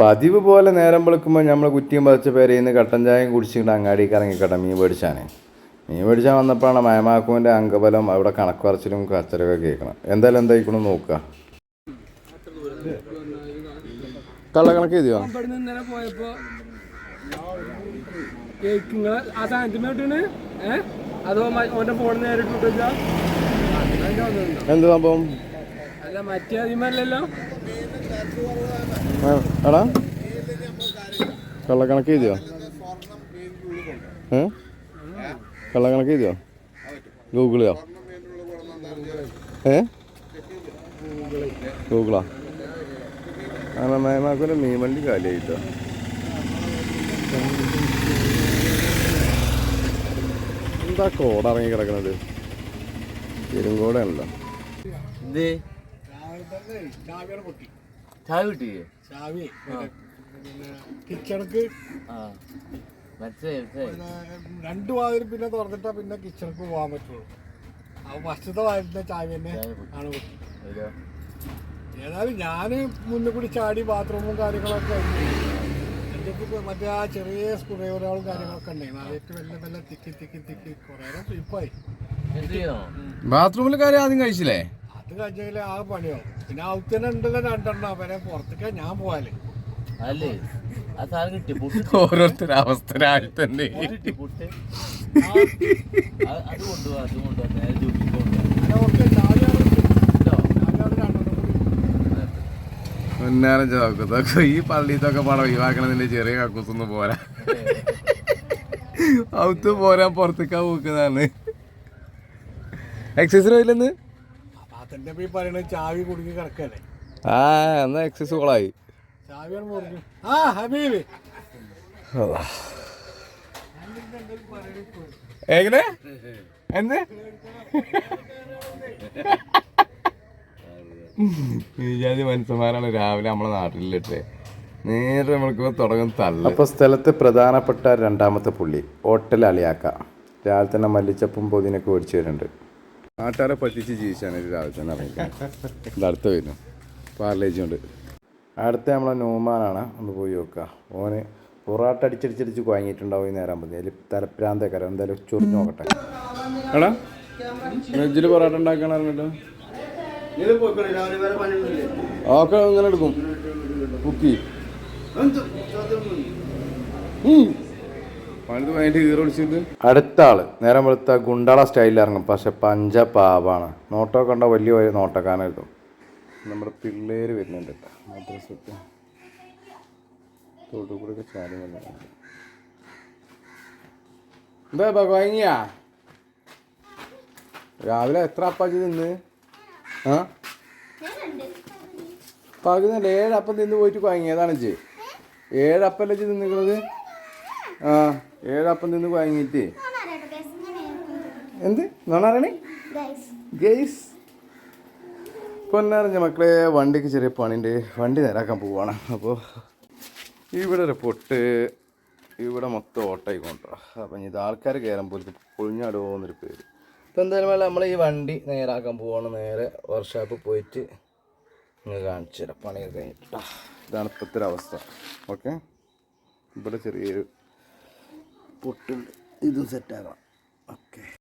പതിവ് പോലെ നേരം വെളുക്കുമ്പോൾ നമ്മൾ കുറ്റിയും പതിച്ച പേരയിൽ നിന്ന് കട്ടൻ ചായയും കുടിച്ചിട്ട് അങ്ങാടിക്ക് ഇറങ്ങിക്കട്ടെ മീൻ മേടിച്ചാനേ. മീൻ പേടിച്ചാൽ വന്നപ്പോഴാണ് മയമാക്കുവിന്റെ അംഗബലം അവിടെ കണക്ക് പറച്ചിലും കച്ചറൊക്കെ കേൾക്കണം. എന്തായാലും എന്തായിക്കണം നോക്കുക കള്ളക്കണക്ക് എഴുതിയോ? പോയപ്പോ ആ സാധനത്തിന് അതോ ഓന്റെ ഫോണിൽ നേരിട്ട് എന്ത് സംഭവം? അല്ല മറ്റേ അതിമല്ലല്ലോ ആ, എടാ. കള്ളക്കണക്ക് ചെയ്തോ ഏ? കള്ളക്കണക്ക് ചെയ്തോ ഗൂഗിളിയോ ഏ? ഗൂഗിളാ? അങ്ങനെ മേമാക്കൂലെ മീൻ വണ്ടി കാലിയായിട്ടോ. എന്താ കോട ഇറങ്ങി കിടക്കണത്? പെരുങ്കോടാണല്ലോ എന്തേ? ചായ കിട്ടിയേ ചാവി കിച്ചണക്ക്. ആ. മനസ്സിലായി മനസ്സിലായി. രണ്ട് വാതിൽ പിന്നെ തുറന്നിട്ടാ പിന്നെ കിച്ചണക്ക് പോകാൻ പറ്റുള്ളൂ. അപ്പൊ ഫസ്റ്റത്തെ വാതിലിന്റെ ചാവി തന്നെ ആണ് പൊട്ടി. ഏതായാലും ഞാൻ മുന്നിൽ കൂടി ചാടി ബാത്റൂമും കാര്യങ്ങളൊക്കെ. എന്റെ മറ്റേ ആ ചെറിയ സ്ക്രൂഡ്രൈവറുകളും കാര്യങ്ങളൊക്കെ ഉണ്ടായിരുന്നു അതൊക്കെ മെല്ലെ മെല്ലെ തിക്കി തിക്കി തിക്കി കുറേ നേരം സ്ലിപ്പായി ബാത്റൂമിൽ കാര്യം ആദ്യം കഴിച്ചില്ലേ? കഴിഞ്ഞെങ്കിൽ ആ പണിയോ പിന്നെ ഔത്തിന് ഉണ്ടല്ലോ രണ്ടെണ്ണം അവരെ പുറത്തേക്കാ ഞാൻ പോയാൽ അല്ലേ? ആ സാധനം കിട്ടി. പൊട്ടി ഓരോരുത്തരുടെ അവസ്ഥ രാവിലെ തന്നെ കിട്ടി അത് നേരെ ജോലിക്ക് മുന്നേരം ചോക്കത്തൊക്കെ ഈ പള്ളിത്തൊക്കെ പണം ഒഴിവാക്കണതിന്റെ ചെറിയ കക്കൂസൊന്നും പോരാ. ഔത്ത് പോരാ പുറത്തേക്കാ പോക്കുന്നതാണ് എക്സസൈസ് പോയില്ലെന്ന്? അതെന്റെ ഈ പറയണത്? ചാവി കുടുങ്ങി കിടക്കല്ലേ? ആ എന്നാ എക്സസൈസ് കോളായി ചാവിയാണ് മുറിഞ്ഞു ആ ഹബീബ്. എങ്ങനെ? എന്ത്? വിചാരി മനുഷ്യന്മാരാണ് രാവിലെ നമ്മളെ നാട്ടിലിട്ടേ നേരെ നമ്മൾക്ക് തുടങ്ങും തല്ല അപ്പോൾ സ്ഥലത്ത് പ്രധാനപ്പെട്ട രണ്ടാമത്തെ പുള്ളി ഹോട്ടൽ അളിയാക്ക രാവിലെ തന്നെ മല്ലിച്ചപ്പും പൊതിനൊക്കെ ഓടിച്ചു വരുന്നുണ്ട്. നാട്ടുകാരെ പറ്റിച്ച് ജീവിച്ചാണ് ഒരു രാവിലെ ഇത് അടുത്ത് വരുന്നു പാർലേജുണ്ട് അടുത്ത നമ്മളെ നോമാനാണ്. ഒന്ന് പോയി നോക്കുക. ഓന് പൊറാട്ട അടിച്ചടിച്ചടിച്ച് കുഴങ്ങിയിട്ടുണ്ടാവും ഈ നേരം മതി അതിൽ തലപ്രാന്തേക്കാരം എന്തായാലും ചൊറിഞ്ഞ് നോക്കട്ടെ. എടാ വെജിൽ പൊറാട്ട ഉണ്ടാക്കണം കേട്ടോ ഓക്കെ ഇങ്ങനെ എടുക്കും. കുക്കി പണിത് കഴിഞ്ഞിട്ട് കീറി ഒളിച്ചിട്ട് അടുത്ത ആൾ. നേരം വെളുത്ത ഗുണ്ടാള സ്റ്റൈലിൽ ഇറങ്ങും. പക്ഷെ പഞ്ച പാവാണ്. നോട്ടോ കണ്ട വലിയ വലിയ നോട്ടക്കാനായിരുന്നു നമ്മുടെ പിള്ളേര് വരുന്നുണ്ട്. മദ്രസത്ത് വന്നിട്ടുണ്ട്. എന്താ കുഴങ്ങിയാ രാവിലെ എത്ര അപ്പാച്ചി തിന്ന്? ആ? പകുതി ഏഴപ്പം തിന്ന്. പോയിട്ട് വാങ്ങിയതാണ് ചേ ഏഴപ്പല്ലേ ചേ തിന്നിക്കണത്? ആ ഏഴപ്പം നിന്ന് വാങ്ങിയിട്ട്? എന്ത്? നോണാറണി ഗെയ്സ് പൊന്നാറിഞ്ഞ മക്കളെ വണ്ടിക്ക് ചെറിയ പണിന്റെ വണ്ടി നേരാക്കാൻ പോവാണ്. അപ്പോൾ ഇവിടെ ഒരു പൊട്ട് ഇവിടെ മൊത്തം ഓട്ടായി കൊണ്ടോ അപ്പം ഇത് ആൾക്കാർ കയറുമ്പോൾ പൊളിഞ്ഞാടുമോ എന്നൊരു പേര് ഇപ്പം എന്തായാലും വേണ്ട നമ്മൾ ഈ വണ്ടി നേരാക്കാൻ പോവാണ്. നേരെ വർക്ക്ഷോപ്പിൽ പോയിട്ട് നിങ്ങൾ കാണിച്ചു തരാം പണിയൊക്കെ കഴിഞ്ഞിട്ടാ. ഇതാണ് ഇപ്പോഴത്തെ ഒരു അവസ്ഥ. ഓക്കെ? ഇവിടെ ചെറിയൊരു പൊട്ടുണ്ട് ഇതും സെറ്റാക്കാം ഓക്കെ